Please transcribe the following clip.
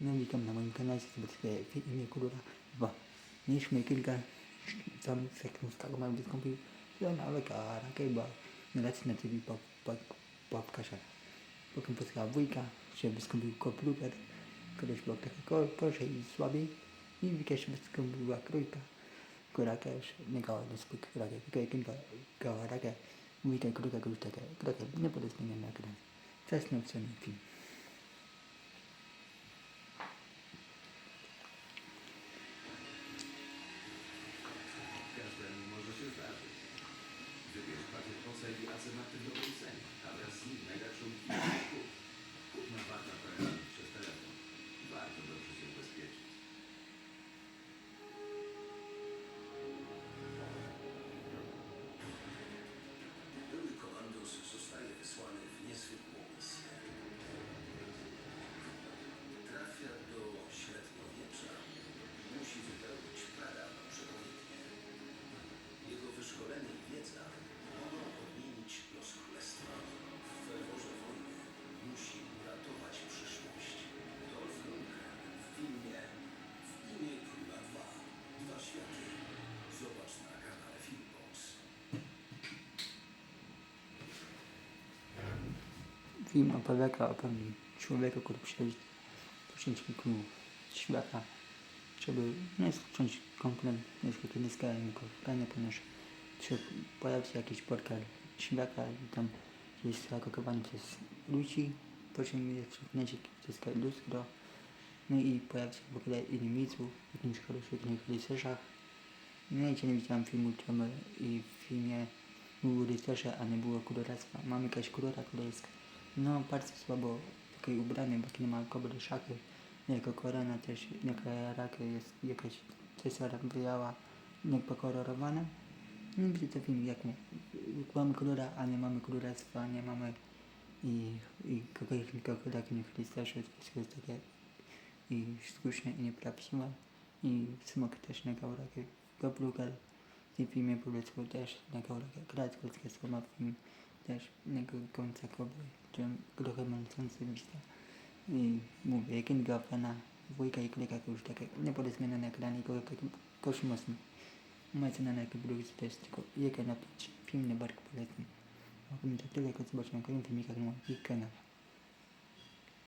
No witam na moim kanale, zobaczcie w imię kolora 2. Mieliśmy kilka tam sekund z tego mamy wystąpił na lekara, chyba na racji na TV papkasza. Potem posłała wujka, że wystąpił komputer, kiedyś był trochę gorzej i słabiej. I wikieś wystąpiła trójka. Kuraka już nie gała do spójka, kuraka, tylko kilka gała raka. Wujka kuraka już taka, kuraka nie podesmienia na ekran. Czas na wcześniej film. Gracias. Film opowiada o pewnym człowieku, który przychodzi do przeciwniku świata, żeby nie skończyć komplet niezwykle skalnego grania, ponieważ czy pojawi się jakiś portal świata i tam jest atakowany przez ludzi, po czym jest przepchnięcie przez lustro, no i pojawi się w ogóle inni widzów, jakimś horrorycznych rycerzach. No i nie widziałem filmu czemu i w filmie były rycerze, a nie było koloractwa. Mamy jakaś kolora królewska. No bardzo słabo takie ubranie, bo nie ma kobry szachy. Jako korona też, jaka raka jest jakaś cesara wyjęła niepokolorowana. No widzę film jak my. Mamy kolora, a nie mamy koloractwa, nie mamy i, i kogoś takich rycerzy, wszystko jest takie i sztuczne i nieprawdziwe. I smok też na gałrakę. Goblugal w tym filmie powiedzmy też na gałrakę. Kratkolskie słowa film też na końca kobry, czym trochę męczący lista. I mówię, jakiego pana wujka i klika już takie nie podesmiana na ekranie, kosmosny. Macie na jakie drugi też tylko jakie napić film na bark polecam. A to tyle, jak zobaczymy na kolejnym filmikach na moim kanale.